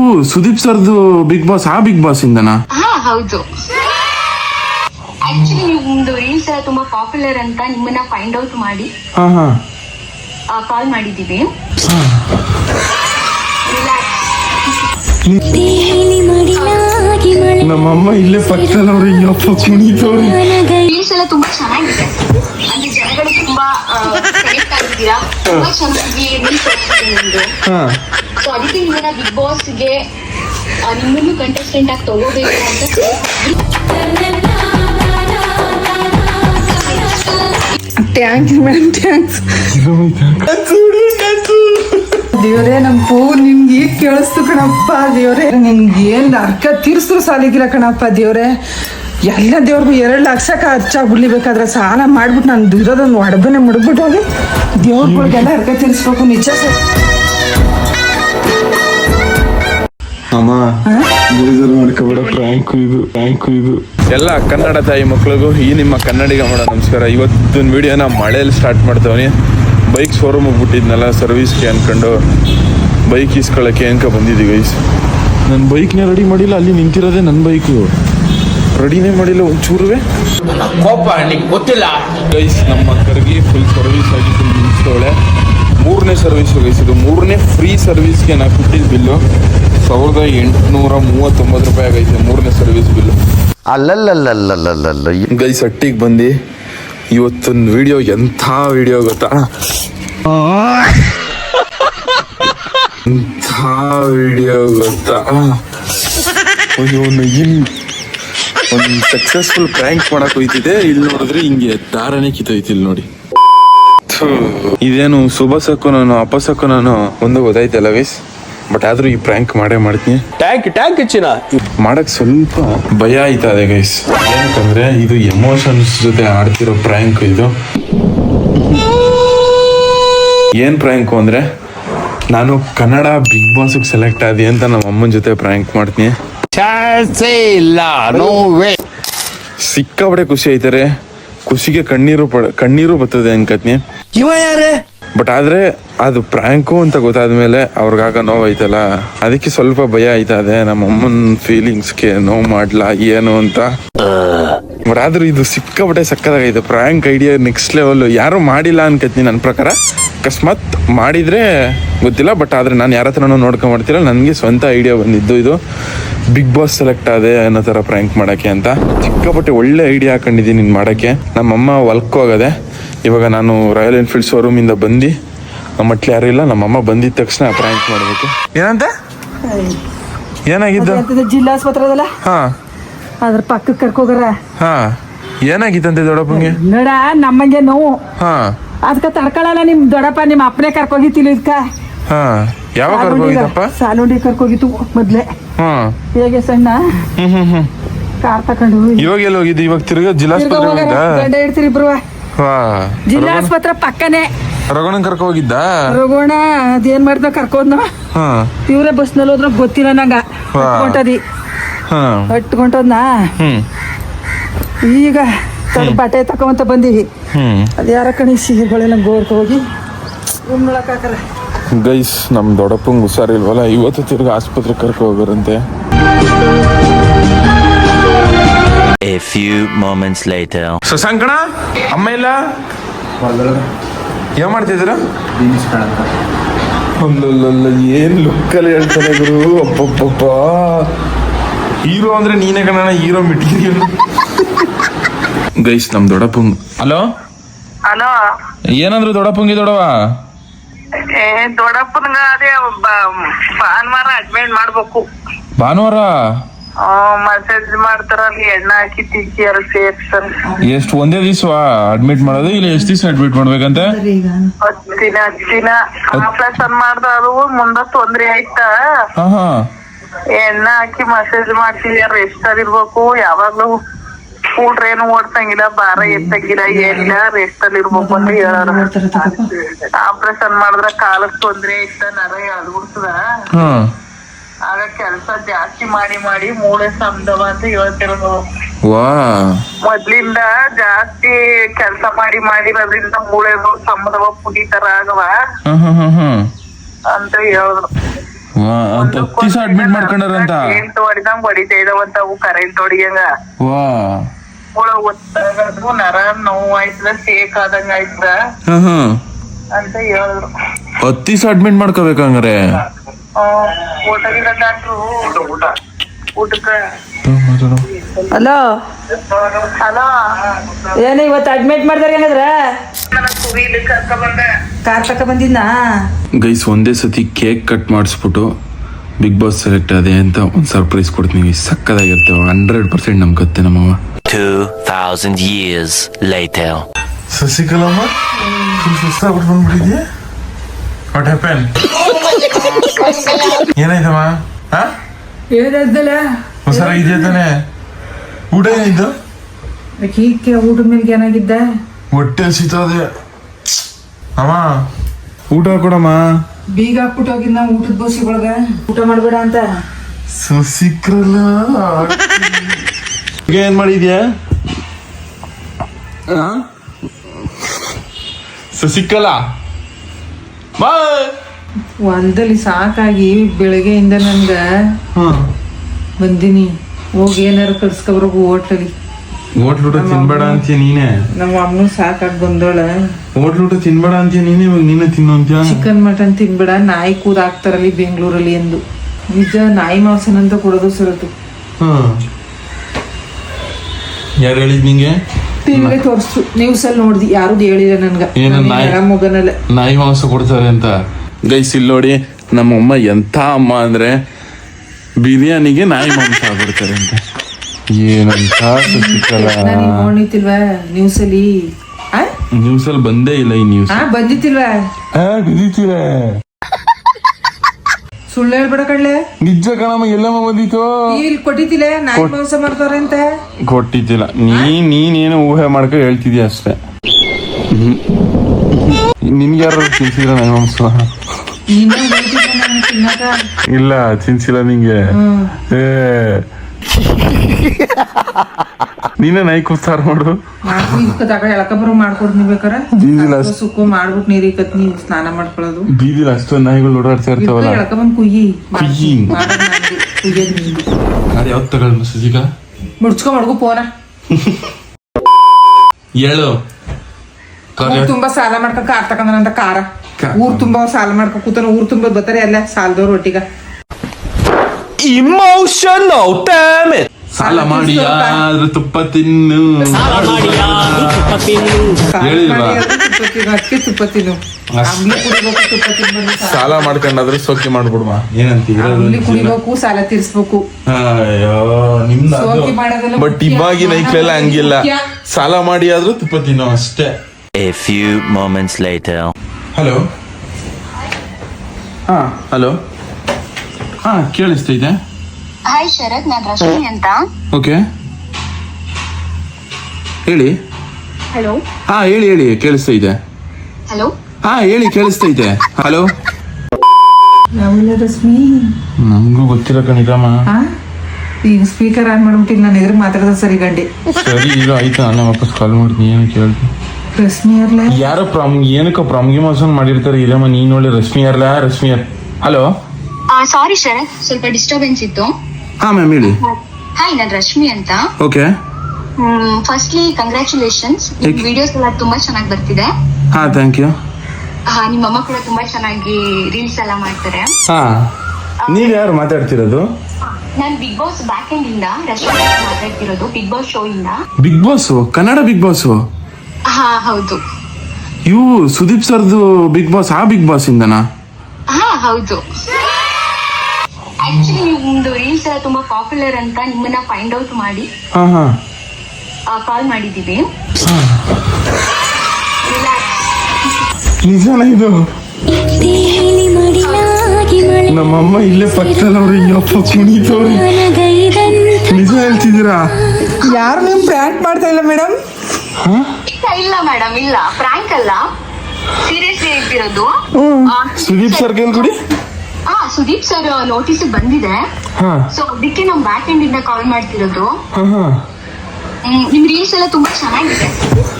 ಓ, ಸುದೀಪ್ ಸರ್ದು big boss ಆ big boss ಇಂದನಾ? ಹಾ ಹೌದು. ಆಕ್ಚುಲಿ ನಿಮ್ದು ರೀಲ್ಸ್ ಎಲ್ಲ ತುಂಬಾ ಪಾಪ್ಯುಲರ್ ಅಂತ ನಿಮ್ಮನ್ನ ಫೈಂಡ್ ಔಟ್ ಮಾಡಿ ಹಾ ಹಾ. ಕಾಲ್ ಮಾಡಿದೀವಿ ನಮ್ಮಮ್ಮ ಇಲ್ಲೇ ಪಕ್ಕದಲ್ಲಿ ಅವ್ರು ಯಪ್ಪ ಕುಣಿತವ್ರು. ರೀಲ್ಸ್ ಎಲ್ಲ ತುಂಬಾ ಚೆನ್ನಾಗಿದೆ. ಅಂದ್ರೆ ಜನಗಳು ತುಂಬಾ ಕನೆಕ್ಟ್ ಆಗಿದ್ದೀರಾ? ತುಂಬಾ ಚೆನ್ನಾಗಿ ರೀಲ್ಸ್ ನಿಮ್ದು. ಹಾ. ಸೊ ಅದಕ್ಕೆ ನಿಮ್ಮನ್ನ ಬಿಗ್ ಬಾಸ್ಗೆ ನಿಮ್ಮನ್ನು ಕಂಟೆಸ್ಟೆಂಟ್ ಆಗಿ ತಗೋಬೇಕು ಅಂತ ಥ್ಯಾಂಕ್ಸ್ ಮೇಡಮ್ ಥ್ಯಾಂಕ್ಸ್ ದೇವ್ರೇ ನಮ್ ಪೂ ನಿಮ್ಗೆ ಏನು ಕೇಳಿಸ್ತು ಕಣಪ್ಪ ದೇವ್ರೆ? ನಿನ್ಗೆ ಏನ್ ಅರ್ಕ ತೀರ್ಸಿದ್ರು ಸಾಲಿಗಿಲ್ಲ ಕಣಪ್ಪ ದೇವ್ರೆ? ಎಲ್ಲ ದೇವ್ರಿಗೂ ಎರಡು ಲಕ್ಷಕ್ಕೆ ಹಚ್ಚಾಗಿ ಬಿಡ್ಲಿಬೇಕಾದ್ರೆ ಸಾಲ ಮಾಡ್ಬಿಟ್ಟು ನಾನು ಇರೋದೊಂದು ಒಡಬನೆ ಮುಡ್ಬಿಟ್ಟು ಹೋಗಿ ದೇವ್ರುಗಳಿಗೆಲ್ಲ ಅರ್ಕ ತಿಳಿಸ್ಬೇಕು ನಿಜ ಸರ್. ಅಮ್ಮ ಬೇಜಾರು ಮಾಡ್ಕೋಬೇಡ ಪ್ರ್ಯಾಂಕು ಇದು ಪ್ರ್ಯಾಂಕು ಇದು. ಎಲ್ಲ ಕನ್ನಡ ತಾಯಿ ಮಕ್ಳಿಗೂ ಈ ನಿಮ್ಮ ಕನ್ನಡಿಗ ಮಾಡ ನಮಸ್ಕಾರ. ಇವತ್ತಿನ ವಿಡಿಯೋನ ಮಳೆಯಲ್ಲಿ ಸ್ಟಾರ್ಟ್ ಮಾಡ್ತವನಿ. ಬೈಕ್ ಶೋರೂಮ್ ಬಿಟ್ಟಿದ್ನಲ್ಲ ಸರ್ವಿಸ್ಗೆ ಅನ್ಕೊಂಡು ಬೈಕ್ ಇಸ್ಕೊಳ್ಳೋಕ್ಕೆ ಅನ್ಕೊ ಬಂದಿದ್ದೀವಿ ಗೈಸ್ ನನ್ನ ಬೈಕ್ನೇ ರೆಡಿ ಮಾಡಿಲ್ಲ ಅಲ್ಲಿ ನಿಂತಿರೋದೇ ನನ್ನ ಬೈಕು ರೆಡಿನೇ ಮಾಡಿಲ್ಲ ಒಂಚೂರುವೆ? ಕೋಪ ಗೊತ್ತಿಲ್ಲ. ಗೈಸ್ ನಮ್ಮ ಕರ್ಗಿ ಫುಲ್ ಸರ್ವಿಸ್ ಆಗಿ ಫುಲ್ ನಿಲ್ಸ್ತವಳೆ ಮೂರನೇ ಸರ್ವಿಸ್ ಗೈಸ್ ಇದು. ಮೂರನೇ ಫ್ರೀ ಸರ್ವಿಸ್ಗೆ ನಾ ಕೊಟ್ಟಿದ್ದ ಬಿಲ್ಲು. ಸಾವಿರದ ಎಂಟುನೂರ ಮೂವತ್ತೊಂಬತ್ತು ರೂಪಾಯಿ ಆಗೈತೆ ಮೂರನೇ ಸರ್ವಿಸ್ ಬಿಲ್ಲು. ಅಲ್ಲಲ್ಲಲ್ಲಲ್ಲಲ್ಲಲ್ಲ ಗೈಸ್ ಅಟ್ಟಿಗೆ ಬಂದು. ಇವತ್ತೊಂದು ವಿಡಿಯೋ ಎಂಥ ವಿಡಿಯೋ ಗೊತ್ತಾ? ಎಂಥ ವಿಡಿಯೋ ಗೊತ್ತಾ? ಅಯ್ಯೋ ಇಲ್ಲಿ ಒಂದು ಸಕ್ಸಸ್ಫುಲ್ ಪ್ರ್ಯಾಂಕ್ ಮಾಡಕ್ ಹೋಯ್ತಿದೆ. ಇಲ್ಲಿ ನೋಡಿದ್ರೆ ಹಿಂಗೆ ದಾರನೇ ಇಲ್ಲಿ ನೋಡಿ. ಇದೇನು ಸುಭಾಸಕ್ಕೂ ನಾನು ಅಪಸಕ್ಕೂ ನಾನು ಒಂದು ಗೊತ್ತಾಯ್ತಲ್ಲ ವೀಸ್? ಬಟ್ ಆದ್ರೂ ಈ ಪ್ರ್ಯಾಂಕ್ ಮಾಡೇ ಮಾಡ್ತೀನಿ. ಟ್ಯಾಂಕ್ ಟ್ಯಾಂಕ್ ಹೆಚ್ಚಿನ ಮಾಡಕ್ ಸ್ವಲ್ಪ ಭಯ ಆಯ್ತದೆ ಗೈಸ್ ಯಾಕಂದ್ರೆ ಇದು ಎಮೋಷನ್ಸ್ ಜೊತೆ ಆಡ್ತಿರೋ ಪ್ರ್ಯಾಂಕ್ ಇದು. ಏನ್ ಪ್ರ್ಯಾಂಕು ಅಂದ್ರೆ ನಾನು ಕನ್ನಡ ಬಿಗ್ ಬಾಸ್ ಸೆಲೆಕ್ಟ್ ಆದಿ ಅಂತ ನಮ್ಮ ಅಮ್ಮನ ಜೊತೆ ಪ್ರ್ಯಾಂಕ್ ಮಾಡ್ತೀನಿ. ಚಾನ್ಸೇ ಇಲ್ಲ ನೋ ವೇ ಸಿಕ್ಕಾಪಟ್ಟೆ ಖುಷಿ ಐತಾರೆ ಖುಷಿಗೆ ಕಣ್ಣೀರು ಪಡ ಕಣ್ಣೀರು ಬರ್ತದೆ ಅನ್ಕತ್ನಿ ಇವ ಯಾರೇ? ಬಟ್ ಆದ್ರೆ ಅದು ಪ್ರ್ಯಾಂಕು ಅಂತ ಗೊತ್ತಾದ ಮೇಲೆ ಅವ್ರಿಗಾಗ ನೋವಾಯ್ತಲ್ಲ? ಅದಕ್ಕೆ ಸ್ವಲ್ಪ ಭಯ ಆಯ್ತದೆ, ನಮ್ಮ ಅಮ್ಮನ ಫೀಲಿಂಗ್ಸ್ಗೆ ನೋವು ಮಾಡ್ಲಾ, ಏನು ಅಂತ. ಬಟ್ ಆದ್ರೂ ಇದು ಸಿಕ್ಕಾಪಟ್ಟೆ ಸಕ್ಕದಾಗೈತೆ ಪ್ರ್ಯಾಂಕ್ ಐಡಿಯಾ ನೆಕ್ಸ್ಟ್ ಲೆವೆಲ್ ಯಾರು ಮಾಡಿಲ್ಲ ಅನ್ಕತ್ತೀನಿ ನನ್ನ ಪ್ರಕಾರ. ಅಕಸ್ಮಾತ್ ಮಾಡಿದ್ರೆ ಗೊತ್ತಿಲ್ಲ ಬಟ್ ಆದ್ರೆ ನಾನು ಯಾರ ಹತ್ರನೂ ನೋಡ್ಕೊಂಡು ಮಾಡ್ತಿಲ್ಲ ನನಗೆ ಸ್ವಂತ ಐಡಿಯಾ ಬಂದಿದ್ದು ಇದು. ಬಿಗ್ ಬಾಸ್ ಸೆಲೆಕ್ಟ್ ಆದೆ ಅನ್ನೋ ಥರ ಪ್ರ್ಯಾಂಕ್ ಮಾಡಕ್ಕೆ ಅಂತ. ಸಿಕ್ಕಾಪಟ್ಟೆ ಒಳ್ಳೆ ಐಡಿಯಾ ಹಾಕೊಂಡಿದ್ದೀನಿ ನೀನು ಮಾಡಕ್ಕೆ. ನಮ್ಮಮ್ಮ ಹೊಲ್ಕೋಗದೆ ಇವಾಗ ನಾನು ರಾಯಲ್ ಎನ್ಫೀಲ್ಡ್ ಶೋರೂಮಿಂದ ಬಂದು. ನಮ್ಮ ಮಟ್ಲು ಯಾರು ಇಲ್ಲ ನಮ್ಮಮ್ಮ ಬಂದಿದ ತಕ್ಷಣ ಪ್ರಯಾಣ ಮಾಡಬೇಕು. ಏನಂತ? ಏನಾಗಿದ್ದು? ಜಿಲ್ಲಾಸ್ಪತ್ರೆದಲ್ಲ ಹಾ. ಅದ್ರ ಪಕ್ಕಕ್ಕೆ ಕರ್ಕೋಗರ. ಹಾ. ಏನಾಗಿತ್ತಂತೆ ದೊಡ್ಡಪ್ಪಂಗೆ? ನೋಡ ನಮ್ಮಂಗೆ ನೋವು. ಹಾ. ಅದಕ್ಕೆ ತಡ್ಕೊಳಲ್ಲ ನಿಮ್ ದೊಡ್ಡಪ್ಪ ನಿಮ್ಮ ಅಪ್ಪನೇ ಕರ್ಕೋಗಿತ್ತಿಲ್ಲ ಇದಕ್ಕ ಹಾ. ಯಾವಾಗ ಕರ್ಕೋಗಿದ್ದಪ್ಪ ಸಾಲುಂಡಿ ಕರ್ಕೋಗಿತ್ತು ಮೊದ್ಲೆ. ಹಾ. ಹೇಗೆ ಸಣ್ಣ? ಕಾರ್ ತಕೊಂಡು ಇವಾಗ ಎಲ್ಲಿ ಹೋಗಿದ್ದು? ಇವಾಗ ತಿರ್ಗಾ ಜಿಲ್ಲಾಸ್ಪತ್ರೆ ಗಂಡ ಇಡ್ತೀರಿ ಇಬ್ರು ಹಾ ಜಿಲ್ಲಾಸ್ಪತ್ರೆ ಪಕ್ಕನೆ. ರಘುಣನ್ ಕರ್ಕೊ ಹೋಗಿದ್ದ? ರಘುಣ ಅದೇನ್ ಮಾಡ್ದ ಕರ್ಕೋದ್ನ ಹಾ. ಬಸ್ನಲ್ಲಿ ಹೋದ್ರ ಗೊತ್ತಿಲ್ಲ ನಂಗ. ಹೊಂಟದಿ ಹಾ. ಹಟ್ಕೊಂಟದ್ನ ಈಗ ಬಟ್ಟೆ ತಕೊಂತ ಬಂದಿವಿ. ಅದ್ ಯಾರ ಕಣಿ ಸಿಹಿಗಳೆಲ್ಲ ಗೋರ್ಕ ಹೋಗಿ ಗೈಸ್ ನಮ್ ದೊಡ್ಡಪ್ಪಂಗೆ ಹುಷಾರಿಲ್ವಲ್ಲ? ಇವತ್ತು ತಿರ್ಗಿ ಆಸ್ಪತ್ರೆ ಕರ್ಕೊ ಹೋಗೋರಂತೆ. A few moments later. ಶಶಾಂಕಣ ಅಮ್ಮ ಇಲ್ಲ ಏನ್ ಮಾಡ್ತಿದ್ದೀರ? ಅಲ್ಲಲ್ಲಲ್ಲ ಏನ್ ಲುಕ್ಕಲ್ಲಿ ಹೇಳ್ತಾರೆ ಗುರು? ಅಪ್ಪಪ್ಪಪ್ಪ ಹೀರೋ ಅಂದ್ರೆ ನೀನೇ ಕಣ ಹೀರೋ ಮೆಟೀರಿಯಲ್ ಗೈಸ್ ನಮ್ ದೊಡ್ಡಪ್ಪಂಗ್. ಹಲೋ ಹಲೋ ಏನಂದ್ರು ದೊಡ್ಡಪ್ಪಂಗಿ ದೊಡವ ಏ ದೊಡ್ಡಪ್ಪನ್ಗ ಅದೇ ಭಾನುವಾರ ಅಡ್ಮಿಟ್ ಮಾಡ್ಬೇಕು. ಭಾನುವಾರ? ಮಸಾಜ್ ಮಾಡ್ತಾರಲ್ಲಿ ಎಣ್ಣೆ ಹಾಕಿ ತಿಕ್ಕಿ ಎಲ್ಲ ಸೇರ್ಸ್ತಾರೆ. ಎಷ್ಟು ಒಂದೇ ದಿವಸ ಅಡ್ಮಿಟ್ ಮಾಡೋದು ಇಲ್ಲ ಎಷ್ಟು ದಿವಸ ಅಡ್ಮಿಟ್ ಮಾಡ್ಬೇಕಂತ? ಹತ್ತು ದಿನ ಹತ್ತು ದಿನ. ಆಪರೇಷನ್ ಮಾಡ್ದ ಅದು ಮುಂದ ತೊಂದ್ರೆ ಆಯ್ತಾ? ಹಾ ಹಾ. ಎಣ್ಣೆ ಹಾಕಿ ಮಸಾಜ್ ಮಾಡ್ತೀವಿ ರೆಸ್ಟ್ ಅಲ್ಲಿ ಇರ್ಬೇಕು ಯಾವಾಗ್ಲೂ ಕೂಟ್ರ ಏನು ಓಡ್ಸಂಗಿಲ್ಲ ಭಾರ ಎತ್ತಂಗಿಲ್ಲ ಏನಿಲ್ಲ ರೆಸ್ಟ್ ಅಲ್ಲಿ ಇರ್ಬೇಕು ಅಂತ ಹೇಳಾರ. ಆಪರೇಷನ್ ಮಾಡಿದ್ರ ಕಾಲಕ್ ತೊಂದ್ರೆ ಐತ ನರ ಹೇಳ್ಬಿಡ್ತದ ಆಗ ಕೆಲ್ಸ ಜಾಸ್ತಿ ಮಾಡಿ ಮಾಡಿ ಮೂಳೆ ಸಂದವ ಅಂತ ಹೇಳ್ತಿರೋದು. ವಾ. ಮೊದ್ಲಿಂದ ಜಾಸ್ತಿ ಕೆಲಸ ಮಾಡಿ ಮಾಡಿರೋದ್ರಿಂದ ಮೂಳೆ ಸಮದವ ಪುಡಿ ತರ ಆಗವ. ಹಾ ಹಾ ಹಾ ಹಾ ಅಂತ ಹೇಳಿದ್ರು. ಹತ್ತು ದಿವಸ ಅಡ್ಮಿಟ್ ಮಾಡ್ಕೊಂಡಾರಂತ? ಕರೆಂಟ್ ಹೊಡಿದಂಗ್ ಹೊಡಿತಾ ಇದಾವಂತ ಅವು ಕರೆಂಟ್ ಹೊಡಿಯಂಗ. ವಾ. ಮೂಳೆ ಒತ್ತಾಗದು ನರ ನೋವು ಆಯ್ತದ ಸೇಕ್ ಆದಂಗ ಆಯ್ತದ. ಹಾ ಹಾ ಅಂತ ಹೇಳಿದ್ರು. ಹತ್ತು ದಿವಸ ಅಡ್ಮಿಟ್ ಮಾಡ್ಕೋಬೇಕಂಗಾರೆ. ಊಟಗಿದ ಡಾಕ್ಟ್ರು ಊಟ ಊಟಕ್ಕ ಹಲೋ? ಹಲೋ. ಏನು ಇವತ್ತು ಅಡ್ಮಿಟ್ ಮಾಡ್ದಾರ ಏನಾದ್ರ? ಕುರಿ ಇಲ್ಲಿ ಬಂದೆ ಕಾರ್ ತಕ ಬಂದಿದ್ನಾ? ಗೈಸ್ ಒಂದೇ ಸತಿ ಕೇಕ್ ಕಟ್ ಮಾಡಿಸ್ಬಿಟ್ಟು ಬಿಗ್ ಬಾಸ್ ಸೆಲೆಕ್ಟ್ ಅದೇ ಅಂತ ಒಂದು ಸರ್ಪ್ರೈಸ್ ಕೊಡ್ತೀನಿ. ಸಕ್ಕದಾಗಿರ್ತೇವೆ ಹಂಡ್ರೆಡ್ ಪರ್ಸೆಂಟ್ ನಮ್ಗತ್ತೆ ನಮ್ಮವ್ವ. 2,000 ಇಯರ್ಸ್ ಲೈಟ್ ಸಸಿಕಲಮ್ಮ ಸುಸ್ತಾಗ್ಬಿಟ್ಟು ಬಂದ್ಬಿಟ್ಟಿದ್ಯಾ? ವಾಟ್ ಹ್ಯಾಪನ್ ಏನಾಯ್ತಮ್ಮ? ಹಾ ಏನಾದ್ದಲ್ಲ ಹೊಸ ಇದೆಯಾ ಊಟ ಏನಿದ್ದು ಹೀಗೆ ಊಟದ ಮೇಲೆ ಏನಾಗಿದ್ದ? ಹೊಟ್ಟೆ ಹಸಿತದೆ ಅಮ್ಮ ಊಟ ಕೊಡಮ್ಮ. ಬೀಗ ಹಾಕ್ಬಿಟ್ಟು ಹೋಗಿದ್ ನಾವು ಊಟದ ಬೋಸಿ ಒಳಗ. ಊಟ ಮಾಡ್ಬೇಡ ಅಂತ. ಸಸಿಕ್ರಲ್ಲ ಈಗ ಏನ್ ಮಾಡಿದ್ಯಾ? ಸಸಿಕಲ ಬಾ ಒಂದಲ್ಲಿ ಸಾಕಾಗಿ ಬೆಳಗ್ಗೆಯಿಂದ ನನ್ಗ ಬಂದಿನಿ. ಹೋಗಿ ಏನಾರು ಕರ್ಸ್ಕೊಬ್ರಗು ಹೋಟ್ಲಲ್ಲಿ. ಹೋಟ್ಲ್ ಊಟ ತಿನ್ಬೇಡ ಅಂತೀಯ ನೀನೆ. ನಮ್ಮ ಅಮ್ಮನು ಸಾಕಾಗಿ ಬಂದೋಳ. ಹೋಟ್ಲ್ ಊಟ ತಿನ್ಬೇಡ ಅಂತೀಯ ನೀನೆ ಇವಾಗ ನೀನೆ ತಿನ್ನು ಅಂತೀಯ? ಚಿಕನ್ ಮಟನ್ ತಿನ್ಬೇಡ ನಾಯಿ ಕೂದ್ ಹಾಕ್ತಾರಲ್ಲಿ ಬೆಂಗಳೂರಲ್ಲಿ ಎಂದು. ನಿಜ ನಾಯಿ ಮಾಂಸನಂತ ಕೊಡೋದು ಸರತು. ಹ್ಮ್ ಯಾರು ಹೇಳಿದ್ ನಿಂಗೆ? ಟಿವಿಗೆ ತೋರಿಸ್ತು ನ್ಯೂಸ್ ಅಲ್ಲಿ ನೋಡ್ದಿ ಯಾರು ಹೇಳಿಲ್ಲ ನನ್ಗ. ಏನು ನಾನು ನಾಯಿ? ಮಾಂಸ ಕೊಡ್ತಾರೆ ಅಂತ. ಗೈಸ್ ಇಲ್ಲಿ ನೋಡಿ ನಮ್ಮಮ್ಮ ಎಂಥ ಅಮ್ಮ ಅಂದ್ರೆ ಬಿರಿಯಾನಿಗೆ ನಾಯಿ ಮಾಂಸ ಕೊಡ್ತಾರೆ ಅಂತ. ಏನಂತ ನೋಡಿತಿಲ್ವಾ ನ್ಯೂಸ್ ಅಲ್ಲಿ ಆ? ನ್ಯೂಸ್ ಅಲ್ಲಿ ಬಂದೇ ಇಲ್ಲ ಈ ನ್ಯೂಸ್ ಆ ಬಂದಿತ್ತಿಲ್ವಾ ಬಿದ್ದೀತೀರ ಸುಳ್ಳು ಹೇಳ್ಬೇಡ ಕಡ್ಲೆ. ನಿಜ ಕಣಮ್ಮ ಎಲ್ಲಮ್ಮ ಬಂದಿತ್ತು ಇಲ್ಲಿ ಕೊಟ್ಟಿದ್ದಿಲ್ಲ ನಾಯಿ ಮಾಂಸ ಮಾಡ್ತಾರೆ ಅಂತ ಕೊಟ್ಟಿದ್ದಿಲ್ಲ. ನೀ ನೀನೇನು ಊಹೆ ಮಾಡ್ಕೊ ಹೇಳ್ತಿದ್ಯಾ ಅಷ್ಟೇ. ನಿನ್ಗೆ ಯಾರು ತಿನ್ಸಿದ್ರ ನಾಯಿ ಮಾಂಸ? ನೀನೇ ಇಲ್ಲ ತಿನ್ಸಿಲ್ಲ ನಿಂಗೆ. ಏ ನೀನೇ ನಾಯಿ ಕೂತಾರ ಮಾಡು ಎಳಕಬ್ರು ಮಾಡ್ಕೊಡ್ನಿ ಬೇಕಾರ? ಬೀದಿಲ ಸುಕ್ಕು ಮಾಡ್ಬಿಟ್ಟು ನೀವು ಸ್ನಾನ ಮಾಡ್ಕೊಳ್ಳೋದು. ಬೀದಿಲ ಅಷ್ಟೊಂದು ನಾಯಿಗಳು ಓಡಾಡ್ತಾ ಇರ್ತಾವಲ್ಲ. ಎಳಕಬಂದ್ ಕುಯ್ಯಿ. ಕುಯ್ಯಿ. ಕುಯ್ಯೋದ್ ಯಾವ್ದು ಸುಜಿಕ ಮುಡ್ಸ್ಕೊ ಪೋನ. ಹೇಳು. ತುಂಬಾ ಸಾಲ ಮಾಡ್ಕ ಕಾರ್ ತಕೊಂಡನಂತ ಕಾರ. ಊರ್ ತುಂಬಾ ಸಾಲ ಮಾಡ್ಕೊ ಕೂತಾರ ಊರ್ ತುಂಬಾ ಬರ್ತಾರೆ ಎಲ್ಲ ಸಾಲದವ್ರು ಒಟ್ಟಿಗ. Emotional, damn it! ಸಾಲ ಮಾಡಿ ತುಪ್ಪ ತಿನ್ನು. ಹೇಳಿಲ್ವಾ? ಅದಕ್ಕೆ ತುಪ್ಪ ತಿನ್ನು. ಅಂಬ್ಲಿ ಕುಡಿಬೇಕು ತುಪ್ಪ ತಿನ್ಬಂದು ಸಾಲ. ಸಾಲ ಮಾಡ್ಕೊಂಡಾದ್ರೆ ಸೋಕಿ ಮಾಡ್ಬಿಡ್ವಾ. ಏನಂತ ಅಂಬ್ಲಿ ಕುಡಿಬೇಕು ಸಾಲ ತೀರ್ಸ್ಬೇಕು. ಅಯ್ಯೋ ನಿಮ್ದು ಮಾಡೋದೆಲ್ಲ ಬಟ್ ಮುಖ್ಯ. ಇವಾಗಿನ ಐಕ್ಲೆಲ್ಲ ಹಂಗಿಲ್ಲ. ಸಾಲ ಮಾಡಿ ಆದ್ರೂ ತುಪ್ಪ ತಿನ್ನು ಅಷ್ಟೇ. A few moments later. Hello ಹಾ. ಹಲೋ ಹಾ ಕೇಳಿಸ್ತೈತೆ ಹಾಯ್ ಶರತ್ ನಾನ್ ರಶ್ಮಿ ಅಂತ. ಓಕೆ ಹೇಳಿ. ಹಲೋ ಹಾ ಹೇಳಿ ಹೇಳಿ ಕೇಳಿಸ್ತೈತೆ ಹಲೋ ಹಾ ಹೇಳಿ ಕೇಳಿಸ್ತೈತೆ ಹಲೋ ಯಾವಿಲ್ಲ ರಶ್ಮಿ. ನಮಗೂ ಗೊತ್ತಿಲ್ಲ ಕಣಿಕಮ್ಮ ಹಾ? ಈಗ ಸ್ಪೀಕರ್ ಆನ್ ಮಾಡ್ಬಿಟ್ಟಿಲ್ಲ ನಾನು ಎದುರು ಮಾತಾಡೋದು ಸರಿ ಗಂಡಿ. ಸರಿ ಈಗ ಆಯ್ತಾ. ನಾನು ವಾಪಸ್ ಕಾಲ್ ಮಾಡ್ತೀನಿ. ಏನು ಕೇಳ್ತೀನಿ ರಶ್ಮಿ ಅರ್ಲೆ ಯಾರೋ ಪ್ರಾಮ್ ಏನಕ್ಕ ಪ್ರಾಮ್ಗೆ ಮೋಸನ್ ಮಾಡಿರ್ತಾರೆ. ಇರಮ್ಮ ನೀನ್ ನೋಡಿ ರಶ್ಮಿ ಅರ್ಲಾ ರಶ್ಮಿ ಅರ್ ಹಲೋ ಸಾರಿ ಶರತ್ ಸ್ವಲ್ಪ ಡಿಸ್ಟರ್ಬೆನ್ಸ್ ಇತ್ತು. ಹಾ ಮ್ಯಾಮ್ ಹೇಳಿ. ಹಾಯ್ ನಾನು ರಶ್ಮಿ ಅಂತ. ಓಕೆ ಫಸ್ಟ್ಲಿ ಕಂಗ್ರ್ಯಾಚುಲೇಷನ್ಸ್ ನಿಮ್ಮ Thank- ವಿಡಿಯೋಸ್ ಎಲ್ಲ ತುಂಬಾ ಚೆನ್ನಾಗಿ ಬರ್ತಿದೆ. ಹಾ ಥ್ಯಾಂಕ್ ಯು ಹಾ ನಿಮ್ಮ ಅಮ್ಮ ಕೂಡ ತುಂಬಾ ಚೆನ್ನಾಗಿ ರೀಲ್ಸ್ ಎಲ್ಲ ಮಾಡ್ತಾರೆ. ಹಾ. ನೀವು ಯಾರು ಮಾತಾಡ್ತಿರೋದು? ನಾನು ಬಿಗ್ ಬಾಸ್ ಬ್ಯಾಕ್ ಎಂಡ್ ಇಂದ ರಶ್ಮಿ ಅಂತ ಮಾತಾಡ್ತಿರೋದು ಬಿಗ್ ಬಾಸ್ ಶೋ ಇಂದ. Bigg Boss Kannada Bigg Boss ಹಾ ಹೌದು. ಇವು ಸುದೀಪ್ ಸರ್ದು ಬಿಗ್ ಬಾಸ್ ಆ ಬಿಗ್ ಬಾಸ್ ಇಂದನಾ? ಹಾ ಹೌದು. ಆಕ್ಚುಲಿ ನಿಮ್ದು ರೀಲ್ಸ್ ಎಲ್ಲ ತುಂಬಾ ಪಾಪ್ಯುಲರ್ ಅಂತ ನಿಮ್ಮನ್ನ ಫೈಂಡ್ ಔಟ್ ಮಾಡಿ ಹಾ ಹಾ. ಕಾಲ್ ಮಾಡಿದೀವಿ ನಿಜಾನ ಇದು? ನಮ್ಮಮ್ಮ ಇಲ್ಲೇ ಪಕ್ಕದಲ್ಲವ್ರಿ ಅಪ್ಪ ಕುಣಿತವ್ರಿ. ನಿಜ ಹೇಳ್ತಿದ್ದೀರಾ? ಯಾರು ನಿಮ್ ಪ್ರ್ಯಾಂಕ್ ಮಾಡ್ತಾ ಇಲ್ಲ ಮೇಡಮ್ ಇಲ್ಲ ಇಲ್ಲ ಮೇಡಮ್ ಇಲ್ಲ. ಫ್ರಾಂಕ್ ಅಲ್ಲ. ಸೀರಿಯಸ್ಲಿ ಹೇಳ್ತಿರೋದು. ಸುದೀಪ್ ಸರ್ ಕೇಳ್ಕೊಡಿ. ಹಾ ಸುದೀಪ್ ಸರ್ ನೋಟಿಸ್ ಬಂದಿದೆ. ಹಾ. ಸೊ ಅದಕ್ಕೆ ನಾವು ಬ್ಯಾಕ್ ಎಂಡ್ ಇಂದ ಕಾಲ್ ಮಾಡ್ತಿರೋದು. ಹಾ ಹಾ. ನಿಮ್ ರೀಲ್ಸ್ ಎಲ್ಲ ತುಂಬಾ ಚೆನ್ನಾಗಿದೆ.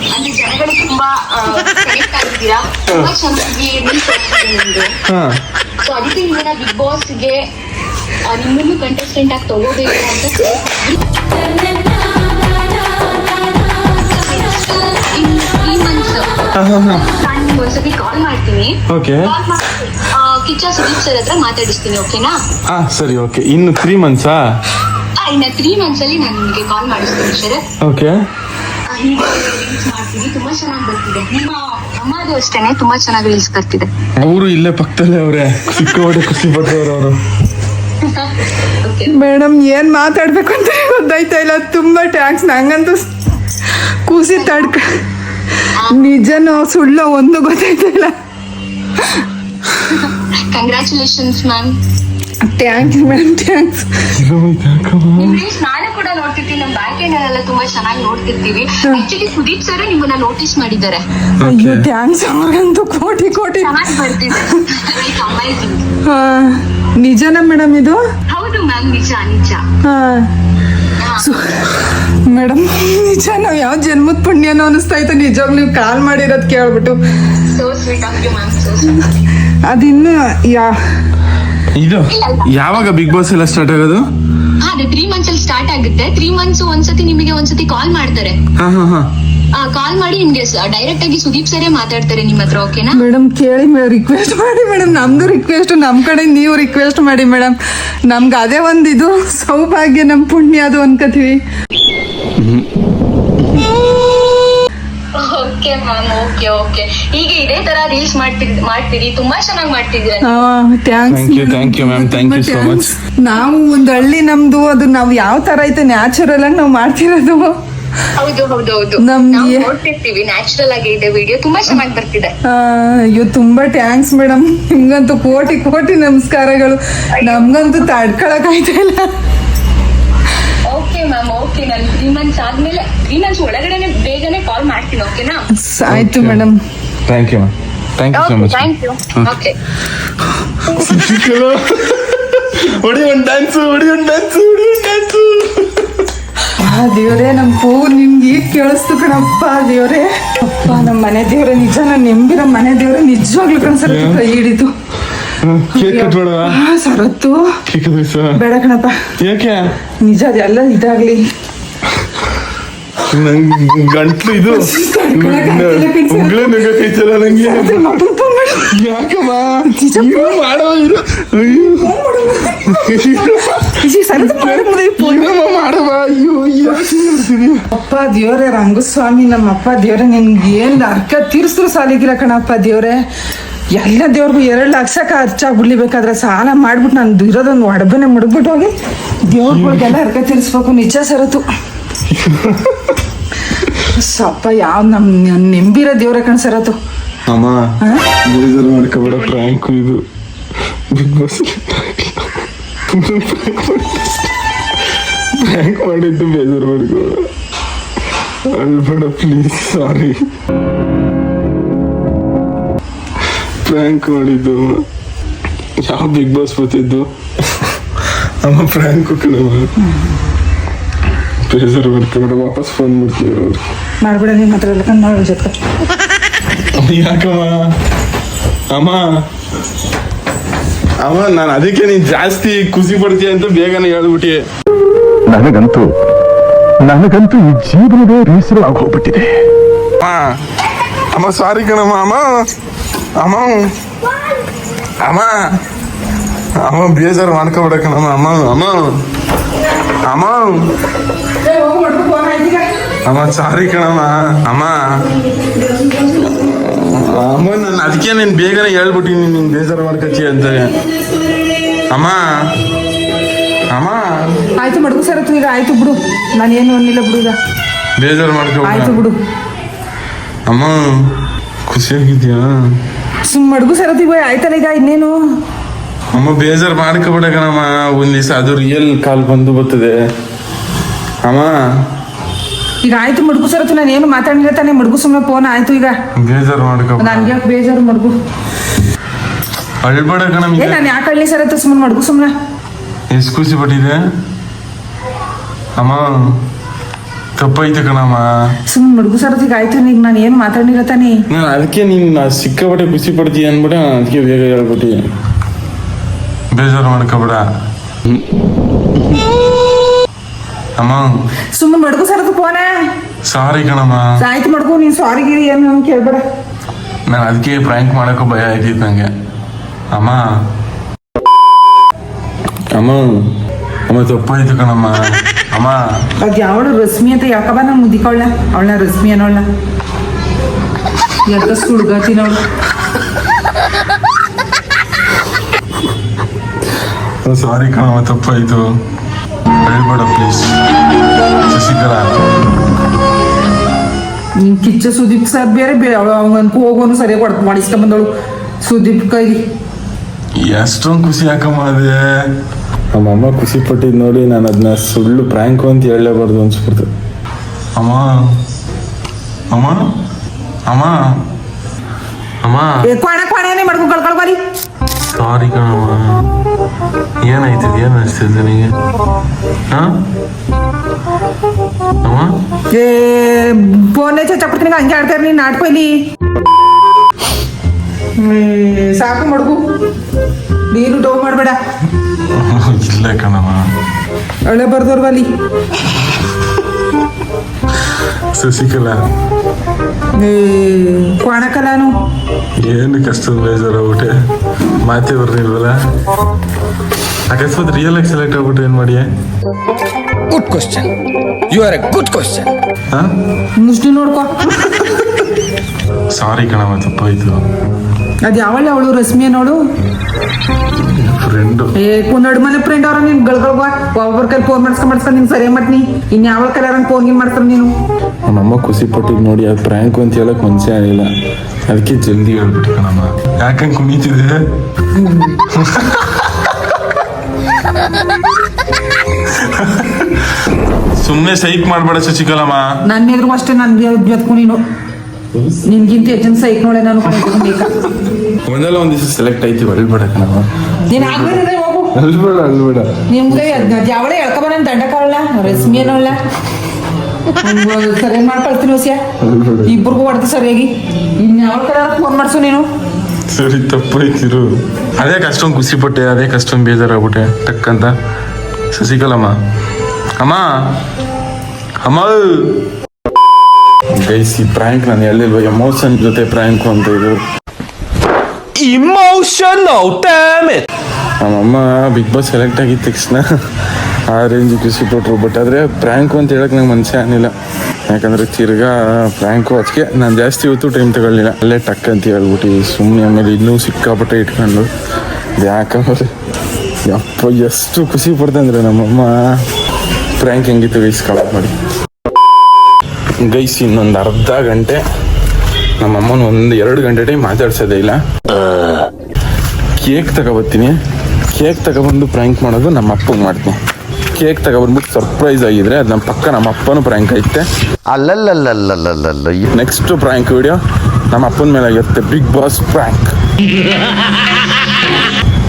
ಅಂದ್ರೆ ಜನಗಳು ತುಂಬಾ ಕನೆಕ್ಟ್ ಆಗಿದ್ದೀರಾ? ತುಂಬಾ ಚೆನ್ನಾಗಿ ರೀಲ್ಸ್ ನಿಮ್ದು. ಹಾ. ಸೊ ಅದಕ್ಕೆ ನಿಮ್ಮನ್ನ ಬಿಗ್ ಬಾಸ್ಗೆ ನಿಮ್ಮನ್ನು ಕಂಟೆಸ್ಟೆಂಟ್ ಆಗಿ ತಗೋಬೇಕು ಅಂತ ಈ ಮಂತ್ಸ್ ನಾನು ನಿಮ್ಗೆ ಒಂದ್ಸತಿ ಕಾಲ್ ಮಾಡ್ತೀನಿ. ಓಕೆ ಕಾಲ್ ಮಾಡಿ ಆ, ಕಿಚ್ಚ ಸುದೀಪ್ ಸರ್ ಹತ್ರ ಮಾತಾಡಿಸ್ತೀನಿ ಓಕೆನಾ ಹಾ ಸರಿ ಓಕೆ ಇನ್ನು ತ್ರೀ ಮಂತ್ಸಾ ಆ, ಇನ್ನ ತ್ರೀ ಮಂತ್ಸ್ ಅಲ್ಲಿ ನಾನು ನಿಮಗೆ ಕಾಲ್ ಮಾಡಿಸ್ತೀನಿ ಸರ್ ಓಕೆ ರೀಲ್ಸ್ ಮಾಡ್ತೀವಿ ತುಂಬಾ ಚೆನ್ನಾಗಿ ಬರ್ತಿದೆ. ನಿಮ್ಮ ಅಮ್ಮದು ಅಷ್ಟೇನೆ ತುಂಬಾ ಚೆನ್ನಾಗಿ ರೀಲ್ಸ್ ಬರ್ತಿದೆ. ಅವರು ಇಲ್ಲೇ ಪಕ್ಕದಲ್ಲೇ ಅವ್ರೆ. ಸಿಕ್ಕೋಡೆ ಖುಷಿ ಪಡ್ತವ್ರೆ ಅವರು. ಓಕೆ ಮೇಡಮ್ ಏನ್ ಮಾತಾಡ್ಬೇಕು ಅಂತ ಗೊತ್ತಾಯ್ತಾ ಇಲ್ಲ. ತುಂಬಾ ಟ್ಯಾಂಕ್ಸ್ ನಂಗಂತೂ ಕೂಸಿ ತಡ್ಕ ನಿಜನೋ ಸುಳ್ಳು ಒಂದು ಗೊತ್ತಾಯ್ತಾ ಇಲ್ಲ. Congratulations ma'am thanks madam thanks English ನಾನು ಕೂಡ ನೋಡ್ತಿರ್ತೀನಿ ನಮ್ಮ ಬ್ಯಾಂಕ್ ಎಲ್ಲ ತುಂಬಾ ಚೆನ್ನಾಗಿ ನೋಡ್ತಿರ್ತೀವಿ. ಆಕ್ಚುಲಿ ಸುದೀಪ್ ಸರ್ ನಿಮ್ಮನ್ನ ನೋಟಿಸ್ ಮಾಡಿದ್ದಾರೆ. ಅಯ್ಯೋ ಥ್ಯಾಂಕ್ಸ್ ಅವ್ರಿಗಂತೂ ಕೋಟಿ ಕೋಟಿ. ಚೆನ್ನಾಗಿ ಬರ್ತಿದೆ. ನಿಜನಾ ಮೇಡಮ್ ಇದು? ಹೌದು ಮ್ಯಾಮ್ ನಿಜ ನಿಜ. ಹಾ. ಮೇಡಮ್ ನಿಜ ನಾವು ಯಾವ ಜನ್ಮದ ಪುಣ್ಯನೋ ಅನಿಸ್ತಾ ಇತ್ತು. ನಿಜವಾಗ್ ನೀವು ಕಾಲ್ ಮಾಡಿರೋದ್ ಕೇಳ್ಬಿಟ್ಟು. ಅದಿನ್ನು ಯಾ ಇದು ಯಾವಾಗ ಬಿಗ್ ಬಾಸ್ ಎಲ್ಲ ಸ್ಟಾರ್ಟ್ ಆಗೋದು? ಹಾ ಅದು ತ್ರೀ ಮಂತ್ಸ್ ಅಲ್ಲಿ ಸ್ಟಾರ್ಟ್ ಆಗುತ್ತೆ. ತ್ರೀ ಮಂತ್ಸ್ ಒಂದ್ಸತಿ ನಿಮಗೆ ಒಂದ್ಸತಿ ಕಾಲ್ ಮಾಡ್ತಾರೆ. ಹಾ ಹಾ ಹಾ. ಕಾಲ್ ಮಾಡಿ ನಿಮ್ಗೆ ಡೈರೆಕ್ಟ್ ಆಗಿ ಸುದೀಪ್ ಸರೇ ಮಾತಾಡ್ತಾರೆ ನಿಮ್ಮ ಹತ್ರ ಓಕೆನಾ ಮೇಡಮ್ ಕೇಳಿ ರಿಕ್ವೆಸ್ಟ್ ಮಾಡಿ ಮೇಡಮ್. ನಮ್ದು ರಿಕ್ವೆಸ್ಟ್ ನಮ್ಮ ಕಡೆ ನೀವು ರಿಕ್ವೆಸ್ಟ್ ಮಾಡಿ ಮೇಡಮ್. ನಮ್ಗೆ ಅದೇ ಒಂದು ಇದು ಸೌಭಾಗ್ಯ ನಮ್ಮ ಪುಣ್ಯ ಅದು ಅನ್ಕೋತೀವಿ ಓಕೆ ಮ್ಯಾಮ್ ಓಕೆ ಓಕೆ. ಹೀಗೆ ಇದೇ ತರ ರೀಲ್ಸ್ ಮಾಡ್ತಿರ್ ಮಾಡ್ತೀರಿ. ತುಂಬಾ ಚೆನ್ನಾಗಿ ಮಾಡ್ತಿದ್ದೀರ thanks you you, you ma'am. Thank you so much. ನಾವು ಒಂದು ಹಳ್ಳಿ ನಮ್ದು ಅದು ನಾವು ಯಾವ ತರ ಐತೆ ನ್ಯಾಚುರಲ್ ಆಗಿ ನಾವು ಮಾಡ್ತಿರೋದು. ಹೌದು ಹೌದು ಹೌದು. ನಮ್ಗೆ- ನೋಡ್ತಿರ್ತೀವಿ ನ್ಯಾಚುರಲ್ ಆಗಿ ಇದೆ ವಿಡಿಯೋ ತುಂಬಾ ಚೆನ್ನಾಗಿ ಬರ್ತಿದೆ. ಆ, ಅಯ್ಯೋ ತುಂಬಾ ಥ್ಯಾಂಕ್ಸ್ ಮೇಡಮ್ ನಿಮ್ಗಂತೂ ಕೋಟಿ ಕೋಟಿ ನಮಸ್ಕಾರಗಳು. ನಮ್ಗಂತೂ ತಡ್ಕೊಳಕ್ ಆಯ್ತಾ ಇಲ್ಲ. ಓಕೆ ಮ್ಯಾಮ್ ಓಕೆ ನಾನು ತ್ರೀ ಮಂತ್ಸ್ ಆದ್ಮೇಲೆ ತ್ರೀ ಮಂತ್ಸ್ ಒಳಗಡೆನೆ ಕಾಲ್ ಮಾಡ್ತೀನಿ ಓಕೆನಾ ಆಯ್ತು madam thank you thank you so much thank you okay ಹೊಡಿ ಒಂದು ಡ್ಯಾನ್ಸ್ ಹೊಡಿ ಒಂದು ಡ್ಯಾನ್ಸ್ ಹೊಡಿ ಒಂದು ಡ್ಯಾನ್ಸ್ ಆ ದೇವ್ರೆ ನಮ್ಮ ಪೂ ನಿಮ್ಗೆ ಈಗ ಕೇಳಿಸ್ತು ಕಣಪ್ಪ ದೇವರೇ. ಅಪ್ಪ ನಮ್ಮ ಮನೆ ದೇವ್ರೆ ನಿಜ ನಾನು ನೆಂಬಿರೋ ಮನೆ ದೇವ್ರೆ ನಿಜವಾಗ್ಲೂ ಕಣ್ಸರ ಕೈ ಮಾಡುವ ಸರತ್ತು. ಸರ್. ಬೇಡ ಕಣಪ್ಪ. ಯಾಕೆ? ನಿಜ ಅದೆಲ್ಲ ಇದಾಗ್ಲಿ. ಗಂಟ್ಲು ಇದು. ಉಂಗ್ಳೆ ನುಗ್ಗಕೈತಲ್ಲ ನಂಗೆ. ಯಾಕಮ್ಮ? ಇರು ಮಾಡೋ ಇರು ಇರಮ್ಮ ಮಾಡವ ಅಯ್ಯೋ ಅಪ್ಪ ದೇವ್ರೆ ರಂಗಸ್ವಾಮಿ ನಮ್ಮ ಅಪ್ಪ ದೇವ್ರೆ ನಿನ್ಗೆ ಏನ್ ಅರ್ಕ ತೀರ್ಸ್ರು ಸಾಲಿಗಿಲ್ಲ ಕಣಪ್ಪ ದೇವ್ರೆ. ಎಲ್ಲ ದೇವ್ರಿಗೂ ಎರಡು ಲಕ್ಷಕ್ಕೆ ಖರ್ಚಾಗ್ಬಿಡ್ಲಿಬೇಕಾದ್ರೆ ಸಾಲ ಮಾಡ್ಬಿಟ್ಟು ನಾನು ಇರೋದೊಂದು ಒಡಬನೆ ಮುಡ್ಬಿಟ್ಟು ಹೋಗಿ ದೇವ್ರಗಳಿಗೆಲ್ಲ ಅರ್ಕ ತೀರಿಸ್ಬೇಕು ನಿಜ ಸರತು. ಸಪ್ಪ ಯಾವ ನಮ್ ನೆಂಬಿರೋ ದೇವ್ರೆ ಅದು? ಸರತು ಅಮ್ಮ ಬೇಜಾರು ಮಾಡ್ಕೋಬೇಡ ಪ್ರ್ಯಾಂಕ್ ಇದು. ಬಿಗ್ ಬಾಸ್ ಪ್ರ್ಯಾಂಕ್ ಮಾಡಿದ್ದು ಬೇಜಾರು ಮಾಡ್ಕೋಬೇಡ ಅಳ್ಬೇಡ ಪ್ಲೀಸ್ ಸಾರಿ ಪ್ರ್ಯಾಂಕ್ ಮಾಡಿದ್ದು. ಯಾವ ಬಿಗ್ ಬಾಸ್ ಬರ್ತಿದ್ದು? ಅಮ್ಮ ಪ್ರ್ಯಾಂಕ್ ಕಣವ ಬೇಜಾರು ಮಾಡ್ಕೋಬೇಡ ವಾಪಸ್ ಫೋನ್ ಮಾಡ್ತೀವಿ ಅವ್ರು ಮಾಡ್ಬಿಡ ನಿಮ್ಮ ಹತ್ರ ಎಲ್ಲ ಕಣ್ ನೋಡಿ ಜೊತೆ ಯಾಕಮ್ಮ? ಅಮ್ಮ? ಅಮ್ಮ ನಾನು ಅದಕ್ಕೆ ನೀನ್ ಜಾಸ್ತಿ ಖುಷಿ ಪಡ್ತೀಯ ಅಂತ ಬೇಗನೆ ಹೇಳ್ಬಿಟ್ಟಿ. ನನಗಂತೂ ನನಗಂತೂ ಈ ಜೀವನವೇ ಬೇಸರ ಆಗೋಗ್ಬಿಟ್ಟಿದೆ ಅಮ್ಮ ಅಮ್ಮ ಸಾರಿ ಕಣಮ್ಮ ಅಮ್ಮ. ಅಮ್ಮ ಅಮ್ಮ ಅಮ್ಮ ಬೇಜಾರು ಮಾಡ್ಕೊಬೇಡ ಕಣಮ್ಮ ಅಮ್ಮ ಅಮ್ಮ. ಅಮ್ಮ. ಅಮ್ಮ ಸಾರಿ ಕಣಮ್ಮ. ಅಮ್ಮ. ಅಮ್ಮ ನಾನು ಅದಕ್ಕೆ ನೀನು ಬೇಗನೆ ಹೇಳ್ಬಿಟ್ಟಿನಿ ನೀನು ಬೇಜಾರು ಮಾಡ್ಕೊತಿ ಅಂತ. ಅಮ್ಮ. ಅಮ್ಮ. ಆಯ್ತು ಮಡ್ಗು ಸರತು ಈಗ ಆಯ್ತು ಬಿಡು. ನಾನು ಏನು ಅನ್ನಿಲ್ಲ ಬಿಡು ಈಗ. ಬೇಜಾರು ಆಯ್ತು ಮಾಡ್ಕೊಬೇಡ ಬಿಡು. ಅಮ್ಮ ಖುಷಿಯಾಗಿದ್ಯಾ ಸುಮ್ ಮಡ್ಗು ಸರತಿ ಬಾಯ್ ಆಯ್ತಲ್ಲ ಈಗ ಇನ್ನೇನು? ಅಮ್ಮ ಬೇಜಾರು ಮಾಡ್ಕೊಬೇಡ ಕಣಮ್ಮ ಒಂದ್ ದಿವಸ. ಅದು ರಿಯಲ್ ಕಾಲ್ ಬಂದು ಬರ್ತದೆ. ಅಮ್ಮ. ಈಗ ಆಯ್ತು ಮಡ್ಗು ಸರ್ ನಾನು ಏನು ಮಾತಾಡಿಲ್ಲ ತಾನೇ. ಮಡ್ಗು ಸುಮ್ಮನೆ ಫೋನ್ ಆಯ್ತು ಈಗ. ಬೇಜಾರು ಮಾಡ್ಕೋ ನನ್ಗೆ ಯಾಕೆ ಬೇಜಾರು ಮಡ್ಗು? ಅಳ್ಬೇಡ ಕಣಮ್ಮ ಏ ನಾನು ಯಾಕೆ ಹಳ್ಳಿ ಸರತ್ತು ಸುಮ್ಮನೆ ಮಡ್ಗು ಸುಮ್ಮನೆ ಎಷ್ಟು ಖುಷಿ ಪಟ್ಟಿದೆ. ಅಮ್ಮ ತಪ್ಪಾಯ್ತು ಕಣಮ್ಮ. ಸುಮ್ಮನೆ ಮಡ್ಗು ಈಗ ಆಯ್ತು ಈಗ ನಾನು ಏನು ಮಾತಾಡಿಲ್ಲ ತಾನೇ. ನಾನು ಅದಕ್ಕೆ ನೀನು ಸಿಕ್ಕಾಪಟ್ಟೆ ಖುಷಿ ಪಡ್ತೀಯ ಅಂದ್ಬಿಟ್ಟು ಅದಕ್ಕೆ ಬೇಗ ಹೇಳ್ಬಿಟ್ಟು. ಬೇಜಾರು ಮಾಡ್ಕೋಬೇಡ. ಅಮ್ಮ. ಸುಮ್ಮನೆ ಮಡ್ಕು ಸರದು ಫೋನ ಸಾರಿ ಕಣಮ್ಮ. ಆಯ್ತು ಮಡ್ಕು ನೀನು ಸಾರಿ ಗಿರಿ ಏನು ಕೇಳ್ಬೇಡ. ನಾನು ಅದಕ್ಕೆ ಪ್ರ್ಯಾಂಕ್ ಮಾಡೋಕ್ಕೂ ಭಯ ಆಯ್ತಿತ್ತು ನಂಗೆ. ಅಮ್ಮ. ಅಮ್ಮ. ಅಮ್ಮ ತಪ್ಪಾಯ್ತು ಕಣಮ್ಮ. ಅಮ್ಮ. ಅದು ಯಾವಳು ರಶ್ಮಿ ಅಂತ ಯಾಕಬ ನಾನು ಮುದಿಕೊಳ್ಳ ಅವಳನ್ನ ರಶ್ಮಿ ಅನ್ನೋಳ ಎಂತ ಸುಳ್ಗಾತಿನವಳು ಸಾರಿ ಕಣಮ್ಮ ತಪ್ಪಾಯ್ತು. ಹೇಳ್ಬೇಡ ಪ್ಲೀಸ್ ಶಶಿಕಲಾ. ನಿಮ್ ಕಿಚ್ಚ ಸುದೀಪ್ ಸರ್ ಬೇರೆ ಬೇರೆ. ಅವಳು ಅವನು ಹೋಗೋನು ಸರಿಯಾಗಿ ಹೊಡೆದು ಮಾಡಿಸ್ಕೊಂಬಂದವಳು ಸುದೀಪ್ ಕೈ ಎಷ್ಟೊಂದು ಖುಷಿ ಯಾಕಮ್ಮ ಅದೇ? ನಮ್ಮಮ್ಮ ಖುಷಿ ಪಟ್ಟಿದ್ ನೋಡಿ ನಾನು ಅದನ್ನ ಸುಳ್ಳು ಪ್ರ್ಯಾಂಕು ಅಂತ ಹೇಳಲೇಬಾರ್ದು ಅನ್ಸ್ಬಿಡ್ತು. ಅಮ್ಮ. ಅಮ್ಮ. ಅಮ್ಮ. ಅಮ್ಮ. ಏ ಮಾಡ್ಕೊಂಡು ಕಳ್ಕೊಳ್ಬಾರಿ ಸಾರಿ ಕಣಮ್ಮ ಏನಾಯ್ತದೆ ಏನು ಅನಿಸ್ತಿದೆ ನಿನಗೆ ಹಾ ಅಮ್ಮ ಏ ಫೋನ್ ಚಚ್ಚಾಕ್ಬಿಡ್ತೀನಿ ಹಂಗೆ ಆಡ್ತಾರೆ ನೀನು ನಾಟಕ ಇಲ್ಲಿ ಏ, ಸಾಕು ಮಡ್ಗು ನೀನು ಟೋ ಮಾಡಬೇಡ ಇಲ್ಲ ಕಣಮ್ಮ ಒಳ್ಳೆ ಬರ್ದವ್ರು ಅಲ್ಲಿ ಶಶಿಕಲಾ ಕ್ವಾಣಕಲಾನು ಏನು ಕಷ್ಟದ ಬೇಜಾರಾಗ್ಬಿಟ್ಟೆ ಮಾತೇ ಬರ್ಲಿಲ್ವಲ್ಲ ಅಕಸ್ಮಾತ್ ರಿಯಲ್ ಆಗಿ ಸೆಲೆಕ್ಟ್ ಆಗ್ಬಿಟ್ಟು ಏನು ಮಾಡಿ good question you are a good question ಹಾ? ಮುಷ್ಟಿ ನೋಡ್ಕೊ. ಸಾರಿ ಕಣವ ತಪ್ಪಾಯ್ತು. ಅದು ಯಾವಳ ಅವಳು ರಶ್ಮಿ ಅನ್ನೋಳು? ಫ್ರೆಂಡು ಏ ಕುಂದಡ್ ಮನೆ ಫ್ರೆಂಡ್ ಅವ್ರ ನೀನ್ ಗಳಗಳ್ಗ ಒಬ್ಬರ ಕೈ ಫೋನ್ ಮಾಡ್ಸ್ಕೊಂಡ್ ಮಾಡ್ಸ್ಕೊಂಡ್ ನೀನ್ ಸರಿ ಮಾಡ್ತೀನಿ ಇನ್ ಯಾವ ಕೈಲಾರ ಫೋನ್ ಗಿನ್ ಮಾಡ್ತಾರ ನೀನು? ನಮ್ಮಮ್ಮ ಖುಷಿ ಪಟ್ಟಿದ್ ನೋಡಿ ಅದು ಪ್ರ್ಯಾಂಕ್ ಅಂತ ಹೇಳಕ್ ಮನ್ಸೇ ಆಗಿಲ್ಲ ಅದಕ್ಕೆ ಜಲ್ದಿ ಹೇಳ್ಬಿಟ್ಟು ಕಣಮ್ಮ. ಯಾಕಂಗ್ ಕುಣಿತಿದೆ ಸುಮ್ಮನೆ ಸೈಕ್ ಮಾಡ್ಬೇಡ ಶಶಿಕಲಮ್ಮ. ನನ್ನ ಎದುರು ಅಷ್ಟೇ ನನ್ ನೀನು ನಿನ್ಗಿಂತ ಹೆಚ್ಚಿನ ಸೈಕ್ ನೋಡೆ ನಾನು ಒಂದಲ್ಲ ಒಂದು ದಿವಸ ಸೆಲೆಕ್ಟ್ ಆಯ್ತು ನೀನ್ ಆಗ್ಬೇಡ ಹೋಗು. ಅಳ್ಬೇಡ ಅಳ್ಬೇಡ ನಿಮ್ಗೆ ಯಾವಳೆ ಎಳ್ಕೊಬ ನನ್ ದಂಡ ಕಾವಳ ರಶ್ಮಿ ಅನ್ನೋಳ ಸರಿಯಾಗಿ ಮಾಡ್ಕೊಳ್ತೀನಿ ಹೊಸ್ಯ ಇಬ್ರಿಗೂ ಹೊಡೆದು ಸರಿಯಾಗಿ. ಕಡೆ ಫೋನ್ ಮಾಡ್ಸು ನೀನು. ಸರಿ ತಪ್ಪಾಯ್ತಿರು ಅದೇ ಅಷ್ಟೊಂದು ಖುಷಿ ಪಟ್ಟೆ ಅದೇ ಅಷ್ಟೊಂದು ಬೇಜಾರಾಗ್ಬಿಟ್ಟೆ ಟಕ್ಕಂತ ಶಶಿಕಲಮ್ಮ ಅಮ್ಮ. ಅಮ್ಮ ಗೈಸ್ ಈ ಪ್ರ್ಯಾಂಕ್ ನಾನು ಹೇಳಿಲ್ವ ಎಮೋಷನ್ ಜೊತೆ ಪ್ರ್ಯಾಂಕ್ ಅಂತ ಇದು. Emotion damn it. ನಮ್ಮಮ್ಮ ಬಿಗ್ ಬಾಸ್ ಸೆಲೆಕ್ಟ್ ಆಗಿದ ತಕ್ಷಣ ಆ ರೇಂಜ್ ಖುಷಿ ಕೊಟ್ಟರು ಬಟ್ ಆದರೆ ಪ್ರ್ಯಾಂಕು ಅಂತ ಹೇಳಕ್ಕೆ ನಂಗೆ ಮನಸ್ಸೇ ಆಗಲಿಲ್ಲ. ಯಾಕಂದ್ರೆ ತಿರ್ಗಾ ಪ್ರ್ಯಾಂಕು ಅದಕ್ಕೆ ನಾನು ಜಾಸ್ತಿ ಹೊತ್ತು ಟೈಮ್ ತಗೊಳ್ಳಿಲ್ಲ ಅಲ್ಲೇ ಟಕ್ ಅಂತ ಹೇಳ್ಬಿಟ್ಟು ಸುಮ್ಮನೆ ಆಮೇಲೆ ಇನ್ನೂ ಸಿಕ್ಕಾಪಟ್ಟೆ ಇಟ್ಕೊಂಡು. ಯಾಕಂದ್ರೆ ಯಪ್ಪ ಎಷ್ಟು ಖುಷಿ ಪಡ್ತಂದ್ರೆ ನಮ್ಮಮ್ಮ. ಪ್ರ್ಯಾಂಕ್ ಹೆಂಗಿತ್ತು ಗೈಸ್ ಕಳೆಕ್ಟ್ ಮಾಡಿ. ಗೈಸ್ ಇನ್ನೊಂದು ಅರ್ಧ ಗಂಟೆ ನಮ್ಮ ಅಮ್ಮನ ಒಂದು ಎರಡು ಗಂಟೆ ಟೈಮ್ ಮಾತಾಡ್ಸೋದೇ ಇಲ್ಲ. ಕೇಕ್ ತಗೊಬರ್ತೀನಿ ಕೇಕ್ ತಗೊಬಂದು ಪ್ರ್ಯಾಂಕ್ ಮಾಡೋದು ನಮ್ಮ ಅಪ್ಪಗೆ ಮಾಡ್ತೀನಿ. ಕೇಕ್ ತಗೊಬಂದ್ಬಿಟ್ಟು ಸರ್ಪ್ರೈಸ್ ಆಗಿದ್ರೆ ಅದು ನಮ್ಮ ಪಕ್ಕ ನಮ್ಮ ಅಪ್ಪನೂ ಪ್ರ್ಯಾಂಕ್ ಐತೆ. ಅಲ್ಲಲ್ಲಲ್ಲಲ್ಲಲ್ಲಲ್ಲ ನೆಕ್ಸ್ಟ್ ಪ್ರ್ಯಾಂಕ್ ವಿಡಿಯೋ ನಮ್ಮ ಅಪ್ಪನ ಮೇಲೆ ಆಗಿರುತ್ತೆ ಬಿಗ್ ಬಾಸ್ ಪ್ರ್ಯಾಂಕ್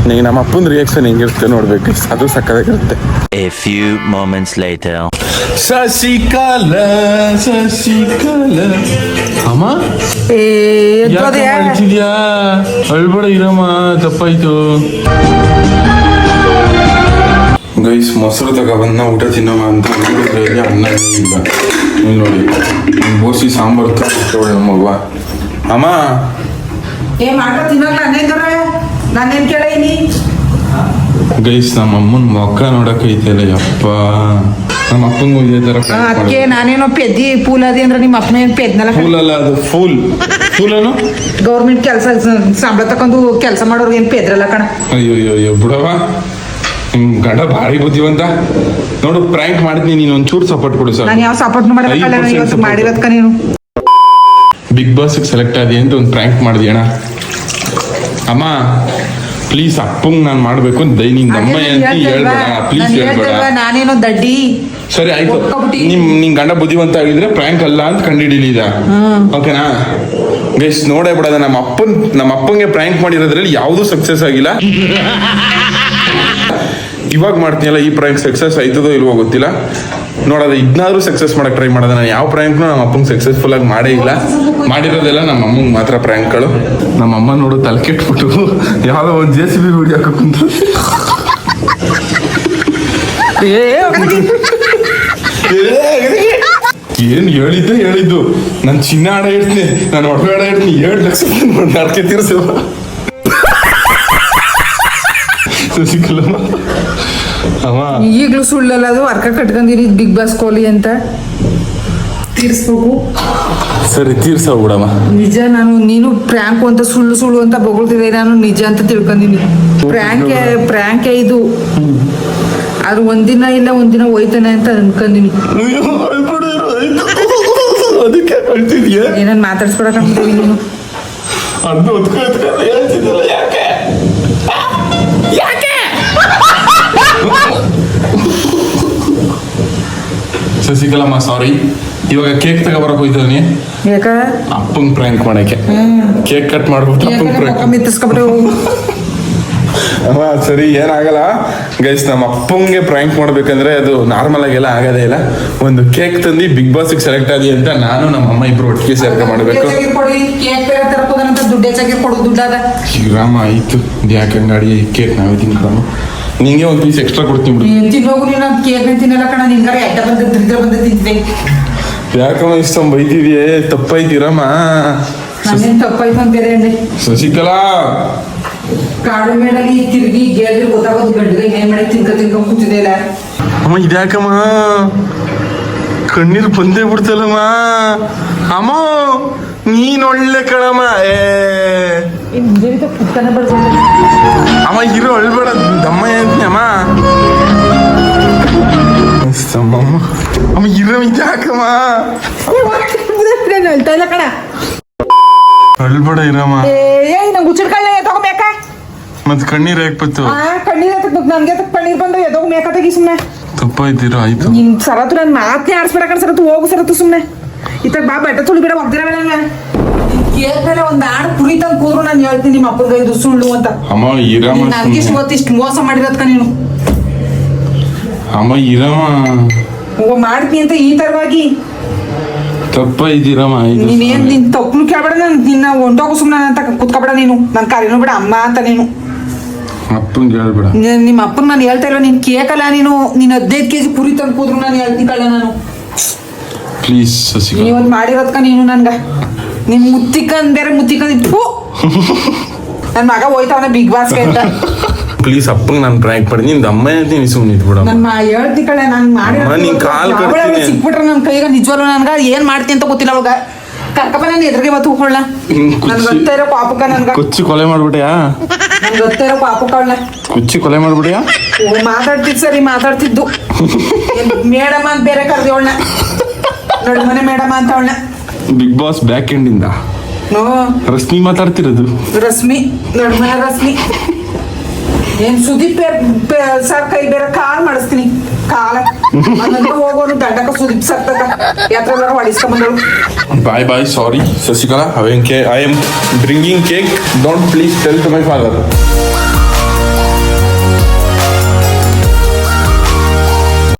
ಈಗ ನಮ್ಮ ಅಪ್ಪನ ರಿಯಾಕ್ಷನ್ ಹೆಂಗಿರುತ್ತೆ ನೋಡ್ಬೇಕು. ಅದು ಸಕ್ಕದಾಗಿರುತ್ತೆ a few moments later Shashikala Shashikala ಅಮ್ಮ? ಮಾಡ್ತಿದ್ಯಾ? ಅಳ್ಬೇಡ ಇರಮ್ಮ ತಪ್ಪಾಯ್ತು. ಗೈಸ್ ಮೊಸರು ತಗೊಬಂದ ಊಟ ತಿನ್ನಮ್ಮ ಅಂತ ಹುಡುಗರಲ್ಲಿ ಅನ್ನ ಇಲ್ಲ. ಇಲ್ಲಿ ನೋಡಿ ಬೋಸಿ ಸಾಂಬಾರು ತಗೊಳ್ಳಿ ನಮ್ಮವ್ವ ಅಮ್ಮ ಏ ಮಾಡ್ಕೊ ತಿನ್ನಲ್ಲ ನನ್ನೇಂದ್ರ ನಾನೇನ್ ಕೇಳೀನಿ? ಗೈಸ್ ನಮ್ಮ ಅಮ್ಮನ ಮೊಕ್ಕ ನೋಡಕ್ ಐತಲ್ಲ ಯಪ್ಪ. ನಮ್ಮ ಅಪ್ಪಂಗೂ ಇದೇ ತರ ಅದಕ್ಕೆ ನಾನೇನೋ ಪೆದ್ದಿ ಅದಿ ಅಂದ್ರೆ ನಿಮ್ಮ ಅಪ್ಪನ ಏನ್ ಪೆದ್ನಲ್ಲ ಫೂಲ್ ಅಲ್ಲ ಅದು ಫೂಲ್. ಫೂಲನು? ಗೌರ್ಮೆಂಟ್ ಕೆಲಸ ಸಂಬಳ ತಕೊಂಡು ಕೆಲಸ ಮಾಡೋರ್ಗೆ ಏನ್ ಪೆದ್ರಲ್ಲ ಕಣ? ಅಯ್ಯೋ ಅಯ್ಯೋ ಅಯ್ಯೋ ಬಿಡವ ನಿಮ್ ಗಂಡ ಭಾರಿ ಬುದ್ಧಿವಂತ. ನೋಡು ಪ್ರ್ಯಾಂಕ್ ಮಾಡಿದ್ನಿ ನೀನು ಒಂಚೂರು ಸಪೋರ್ಟ್ ಕೊಡು ಸರ್. ನಾನು ಯಾವ ಸಪೋರ್ಟ್ ಮಾಡಲ್ಲ percent ಇವತ್ತು. ಮಾಡಿರೋದ್ಕ ನೀನು? ಬಿಗ್ ಬಾಸ್ ಸೆಲೆಕ್ಟ್ ಆದಿ ಅಂತ ಒಂದು ಪ್ರ್ಯಾಂಕ್ ಮಾಡಿದಿ ಅಣ್ಣ. ಅಮ್ಮ ಪ್ಲೀಸ್ ಅಪ್ಪಂಗ್ ನಾನು ಮಾಡ್ಬೇಕು ದೈ ನಿನ್ ಅಮ್ಮ ಅಂತ ಹೇಳ್ಬೇಡ ಪ್ಲೀಸ್ ಹೇಳ್ಬೇಡ. ನಾನೇನೋ ದಡ್ಡಿ? ಸರಿ ಆಯ್ತು. ನಿಮ್ ನಿಮ್ ನಿನ್ ಗಂಡ ಬುದ್ಧಿವಂತ ಆಗಿದ್ರೆ ಪ್ರ್ಯಾಂಕ್ ಅಲ್ಲ ಅಂತ ಕಂಡಿಡಿಲಿದ ಓಕೆನಾ ಗೈಸ್ ನೋಡೇ ಬಿಡದ ನಮ್ಮ ಅಪ್ಪನ್ ನಮ್ಮ ಅಪ್ಪಂಗೆ ಪ್ರ್ಯಾಂಕ್ ಮಾಡಿರೋದ್ರಲ್ಲಿ ಯಾವುದು ಸಕ್ಸಸ್ ಆಗಿಲ್ಲ. ಇವಾಗ ಮಾಡ್ತೀನಲ್ಲ ಈ ಪ್ರಾಂಕ್ ಸಕ್ಸಸ್ ಆಯ್ತದೋ ಇಲ್ವೋ ಗೊತ್ತಿಲ್ಲ. ನೋಡೋದು ಇದನ್ನಾದ್ರೂ ಸಕ್ಸಸ್ ಮಾಡಕ್ ಟ್ರೈ ಮಾಡೋದು. ನಾನು ಯಾವ ಪ್ರಾಂಕ್ನು ನಮ್ಮ ಅಪ್ಪಂಗೆ ಸಕ್ಸಸ್ಫುಲ್ ಆಗಿ ಮಾಡೇ ಇಲ್ಲ. ಮಾಡಿರೋದೆಲ್ಲ ನಮ್ಮ ಅಮ್ಮಂಗೆ ಮಾತ್ರ ಪ್ರಯಾಂಕ್ಗಳು ನಮ್ಮ ಅಮ್ಮ ನೋಡು ತಲೆ ಕೆಟ್ಬಿಟ್ಟು ಯಾವ್ದೋ ಒಂದು ಜೆ ಸಿ ಬಿ ಹೊಡಿಯಾಕ ಏನ್ ಹೇಳಿದ್ದೆ ಹೇಳಿದ್ದು. ನಾನು ಚಿನ್ನ ಆಡ ಇಡ್ತೀನಿ ನಾನು ಒಡವೆ ಆಡ ಇಡ್ತೀನಿ ಏಳು ಲಕ್ಷ ನಡ್ಕೆ ತೀರ್ಸವ ಶಶಿಕಲಮ್ಮ ಈಗಲೂ ಸುಳ್ಳಲ್ಲ ಅದು ಅರ್ಕ ಕಟ್ಕೊಂಡಿರಿ ಬಿಗ್ ಬಾಸ್ ಕೊಹ್ಲಿ ಅಂತ. ತೀರ್ಸ್ಬೇಕು. ಸರಿ ತೀರ್ಸವ ಬಿಡಮ್ಮ. ನಿಜ ನಾನು ನೀನು ಪ್ರ್ಯಾಂಕ್ ಅಂತ ಸುಳ್ಳು ಸುಳ್ಳು ಅಂತ ಬೊಗಳ್ತಿದ್ದೆ ನಾನು ನಿಜ ಅಂತ ತಿಳ್ಕೊಂಡಿನಿ. ಪ್ರ್ಯಾಂಕೆ ಪ್ರ್ಯಾಂಕೆ ಇದು. ಅದು ಒಂದಿನ ಇಲ್ಲ ಒಂದಿನ ಹೋಯ್ತಾನೆ ಅಂತ ಅನ್ಕೊಂಡಿನಿ. ಅದಕ್ಕೆ ಕಳ್ತಿದ್ಯಾ ಏನನ್ ಮಾತಾಡ್ಸ್ಕೊಡಕ್ಕಾಗ್ತೀವಿ ನೀನು? ಅದು ಯಾಕೆ? ಶಶಿಕಲಮ್ಮ ಸಾರಿ ಇವಾಗ ಕೇಕ್ ತಗೊಬರಕ್ ಹೋಯ್ತಾನೆ ಯಾಕ? ಅಪ್ಪಂಗ್ ಪ್ರ್ಯಾಂಕ್ ಮಾಡಕ್ಕೆ. ಕೇಕ್ ಕಟ್ ಮಾಡ್ಬಿಟ್ಟು ಅಪ್ಪಂಗ್ ಪ್ರ್ಯಾಂಕ್ ಮಿತ್ತಿಸ್ಕೊಬಿಟ್ಟು ಅಮ್ಮ ಸರಿ ಏನಾಗಲ್ಲ. ಗೈಸ್ ನಮ್ಮ ಅಪ್ಪಂಗೆ ಪ್ರ್ಯಾಂಕ್ ಮಾಡ್ಬೇಕಂದ್ರೆ ಅದು ನಾರ್ಮಲ್ ಆಗಿ ಎಲ್ಲ ಆಗದೇ ಇಲ್ಲ. ಒಂದು ಕೇಕ್ ತಂದು ಬಿಗ್ ಬಾಸ್ ಸೆಲೆಕ್ಟ್ ಆದಿ ಅಂತ ನಾನು ನಮ್ಮ ಅಮ್ಮ ಇಬ್ರು ಒಟ್ಟಿಗೆ ಸೇರ್ಕೆ ಮಾಡ್ಬೇಕು. ದುಡ್ಡು ಹೆಚ್ಚಾಗಿ ಕೊಡು ದುಡ್ಡಾದ. ಶ್ರೀರಾಮ ಆಯ್ತು. ಇದು ಯಾಕೆ ಅಂಗಡಿ ಕೇಕ್ ನಾವೇ ತಿನ್ಕೊಂಡು? ನಿಂಗೆ ಒಂದು ಪೀಸ್ ಎಕ್ಸ್ಟ್ರಾ ಕೊಡ್ತೀನಿ ಬಿಡು. ನೀನ್ ತಿನ್ನೋಗು ನೀನು ಕೇಕ್ ತಿನ್ನಲ್ಲ ಕಣ ನಿನ್ಗಾರ ಎಡ್ಡ ಬಂದ ತಿಂದ್ರೆ ಬಂದ ತಿಂತಿದ್ದೆ ಯಾಕಮ್ಮ ಇಷ್ಟೊಂದು ಬೈತಿದ್ಯೆ ತಪ್ಪೈತಿರಮ್ಮ ನನ್ನೇನ್ ತಪ್ಪಾಯ್ತು ಅಂತ ಅಂದೆ. ಶಶಿಕಲಾ! ಕಾಡು ಮೇಡಲ್ಲಿ ತಿರುಗಿ ಗೆಳದಿ ಗೊತ್ತಾಗೋದು ಗಂಡಿಗೆ ಏನ್ ಮಾಡಿ ತಿನ್ಕ ತಿನ್ಕ ಕೂತಿದೆ ಇಲ್ಲ. ಅಮ್ಮ ಇದ್ಯಾಕಮ್ಮ? ಕಣ್ಣೀರು ಬಂದೇ ಬಿಡ್ತಲ್ಲಮ್ಮ. ಅಮ್ಮ ನೀನ್ ಒಳ್ಳೆ ಕಣಮ್ಮ. ಏ. ಅಮ್ಮ ಇರೋ ಅಳ್ಬೇಡ. ದಮ್ಮ ಅಂತೀನಿ ಅಮ್ಮ. ಅಮ್ಮ ಇರೋ ಇದ್ಯಾಕಮ್ಮ ಹೇಳ್ತಾ ಇಲ್ಲ ಕಣ ಅಳ್ಬೇಡ ಇರಮ್ಮ ನಂಗೆ ಉಚ್ಚಿಡ್ಕೊಳ್ಳೆ ತಗೋಬೇಕಾ ಮತ್ ಕಣ್ಣೀರ್ ಯಾಕೆ ಬತ್ತು ಆ ಕಣ್ಣೀರ್ ನನ್ಗೆ ಕಣ್ಣೀರ್ ಬಂದ್ರೆ ಎದೋ ಮೇಕ ತೆಗಿ ಸುಮ್ನೆ? ತಪ್ಪಾಯ್ತಿರೋ? ಆಯ್ತು. ನಿನ್ ಸರತು ನನ್ ಮಾತೇ ಆಡ್ಸ್ಬೇಡ ಕಣ ಸರತು ಹೋಗು ಸರತು ಸುಮ್ನೆ. ಇತ್ತಾಗ ಬಾ ಬೆಟ್ಟ ತುಳಿ ಬಿಡ ಹೋಗ್ದಿರ ಕೇಳ್ಮೇಲೆ ಒಂದ್ ಆಡ್ ಕುರಿತಂಗ್ ಕೂರು ನಾನು ಹೇಳ್ತೀನಿ ನಿಮ್ಮ ಅಪ್ಪಂಗ ಇದು ಸುಳ್ಳು ಅಂತ. ಅಮ್ಮ ಇರಮ್ಮ ನನ್ಗೆ ಇಷ್ಟು ಸುಮ್ನೆ. ಹೊತ್ತು ಇಷ್ಟು ಮೋಸ ಮಾಡಿರೋದ್ಕ ನೀನು? ಅಮ್ಮ ಇರಮ್ಮ. ಓ ಮಾಡ್ತೀನಿ ಅಂತ ಈ ತರವಾಗಿ? ತಪ್ಪ ಇದು ನೀನೇನ್ ನಿನ್ ತಪ್ಪು ಕೇಳ್ಬೇಡ ನಾನು ನಿನ್ನ ಒಂಟೋಗು ಸುಮ್ಮನೆ ಅಂತ ಕುತ್ಕೋಬೇಡ ನೀನು. ನನ್ನ ಕರೀನು ಬೇಡ ಅಮ್ಮ ಅಂತ ನೀನು. ಅಪ್ಪನ ಹೇಳ್ಬೇಡ. ನಿಮ್ಮ ಅಪ್ಪನ ನಾನು ಹೇಳ್ತಾ ಇಲ್ಲ ನೀನ್ ಕೇಕಲ್ಲ ನೀನು. ನೀನ್ ಹದಿನೈದು ಕೆಜಿ ಪುರಿ ತಂದು ಕೂದ್ರು ನಾನು ಹೇಳ್ತೀನಿ ಕಳ್ಳ ನಾನು. ಪ್ಲೀಸ್ ಶಶಿಕಲಾ ನೀವೊಂದ್ ಮಾಡಿರೋದ್ಕ ನೀನು ನನ್ಗ. ನಿನ್ ಮುತ್ತಿಕನ್ ಬೇರೆ ಮುತ್ತಿಕನ್ ಇಟ್ಟು ನನ್ ಮಗ ಹೋಯ್ತಾವನ ಬಿಗ್ ಬಾಸ್ ಅಂತ. ಪ್ಲೀಸ್ ಅಪ್ಪಂಗೆ ನಾನು ಪ್ರ್ಯಾಂಕ್ ಮಾಡಿ. ನಿಂದ ಅಮ್ಮ ಹೇಳ್ತೀನಿ ಸುಮ್ಮನೆ ಇದ್ಬಿಡ ನನ್ನ ಹೇಳ್ತಿ ಕಡೆ ನಾನು ಅಮ್ಮ, ನೀನ್ ಕಾಲ್ ಕಟ್ತೀನಿ. ಸಿಕ್ಬಿಟ್ರೆ ನನ್ ಕೈಗೆ ನಿಜವಾಗ್ಲೂ ನನ್ಗ ಏನ್ ಮಾಡ್ತೀನಿ ಅಂತ ಗೊತ್ತಿಲ್ಲ ಅವಾಗ. ಕರ್ಕಪ್ಪ ನಾನು ಎದುರಿಗೆ ಬತ್ತು ಕೊಳ್ಳ ಹ್ಮ್, ನನ್ ಕುಚ್ಚಿ. ಗೊತ್ತಾ ಇರೋ ಪಾಪಕ್ಕ ನನ್ಗ. ಕುಚ್ಚಿ ಕೊಲೆ ಮಾಡ್ಬಿಟ್ಯಾ? ನನ್ ಗೊತ್ತಾ ಇರೋ ಪಾಪಕ್ಕ ಅವಳ ಕುಚ್ಚಿ ಕೊಲೆ ಮಾಡ್ಬಿಟ್ಯಾ? ಮಾತಾಡ್ತಿದ್ ಸರಿ ಮಾತಾಡ್ತಿದ್ದು. ಮೇಡಮ್ ಅಂತ ಬೇರೆ ಕರ್ದಿ ನೋಡಿ ಮನೆ ಮೇಡಮ್ ಅಂತ ಅವಳನ್ನ. ಬಿಗ್ ಬಾಸ್ ಬ್ಯಾಕ್ ಎಂಡ್ ಇಂದ. ನೋ ರಶ್ಮಿ ಮಾತಾಡ್ತಿರೋದು. ರಶ್ಮಿ ರಶ್ಮಿ. ಏನ್ ಸುದೀಪ್ ಸರ್ ಕೈ ಬೇರೆ ಕಾಲ್ ಮಾಡಿಸ್ತೀನಿ. ಕಾಲ. ಹೋಗೋನು ದಂಡಕ ಸುದೀಪ್ ಸರ್ ತಕ. ಯಾತ್ರ ಹೊಡಿಸ್ಕೊಂಬಂದಳು. ಬಾಯ್ ಬಾಯ್ ಸಾರಿ ಶಶಿಕಲಾ ಅವೇನ್ ಕೇ I am bringing cake don't please tell to my father